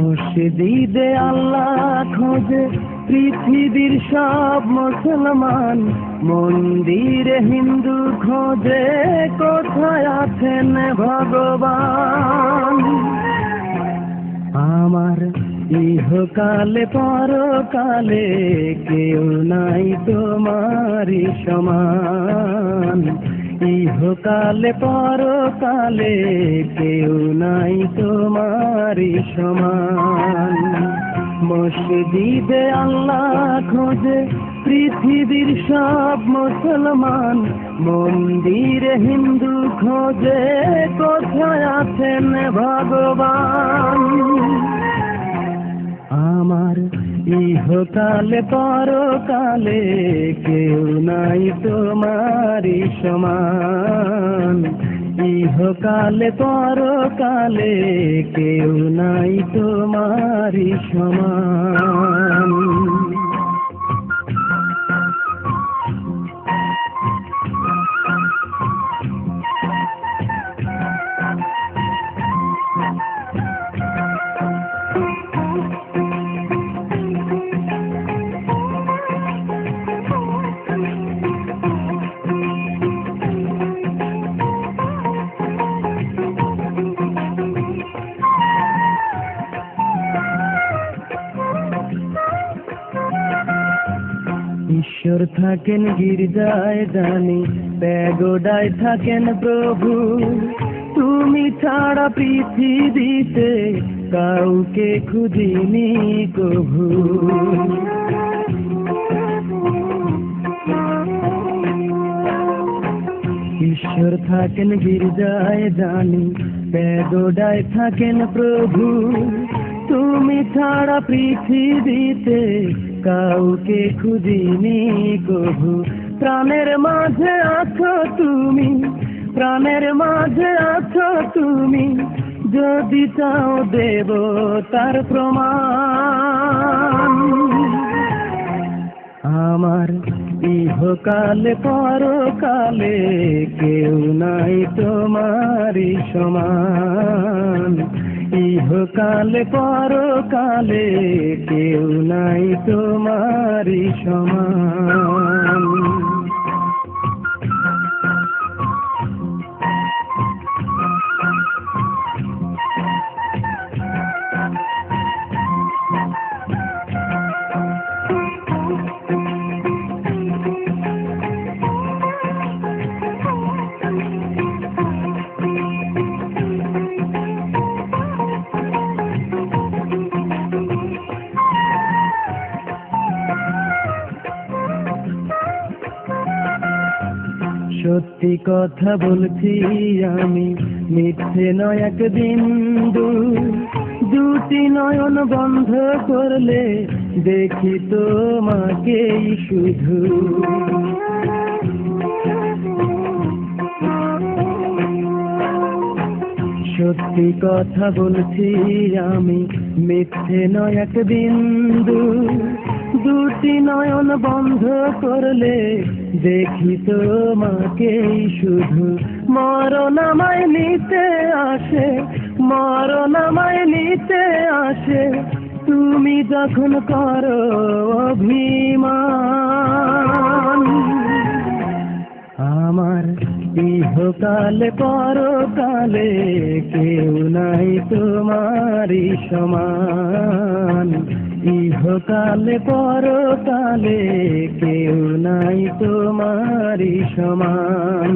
মুর্শিদিদে আল্লাহ খোঁজে পৃথিবীর সব মুসলমান। মন্দিরে হিন্দু খোঁজে কোথায় আছেন ভগবান? আমার ইহকালে পরকালে কেউ নাই তোমার সমান। ইহকালে পরকালে কেউ নাই তোমারি সমান। মসজিদে আল্লাহ খোঁজে পৃথিবীর সব মুসলমান। মন্দিরে হিন্দু খোঁজে কোথায় আছেন ভগবান? ইহকালে পরকালে কেউ নাই তোমারি সমান। ইহকালে পরকালে কেউ নাই তোমারি সমান। ঈশ্বর থাকেন গির্জায় জানি, প্যাগোডায় থাকেন প্রভু। তুমি ছাড়া পৃথিবীতে কাউকে খুঁজিনি কভু। ঈশ্বর থাকেন গির্জায় জানি, প্যাগোডায় থাকেন প্রভু। তুমি ছাড়া পৃথিবীতে কাউকে খুঁজিনি কভু প্রাণের মাঝে আছো তুমি, প্রাণের মাঝে আছো তুমি। যদি চাও দেব তার প্রমাণ। আমার ইহকালে পরকালে কেউ নাই তোমারি সমান। ইহকালে পরকালে কেউ নাই তোমারি সমান। সত্যি কথা বলছি আমি। মিথ্যে নয় এক বিন্দু দুটি নয়ন বন্ধ করলে দেখি তোমাকেই শুধু। সত্যি কথা বলছি আমি। মিথ্যে নয় এক বিন্দু দুটি নয়ন বন্ধ করলে দেখি তোমাকেই শুধু। মরণ আমায় নিতে আসে মরণ আমায় নিতে আসে। তুমি যখন করো অভিমান, আমার ইহকালে পরকালে কেউ নাই তোমারি সমান। ইহকালে পরকালে কেউ নাই তোমারি সমান।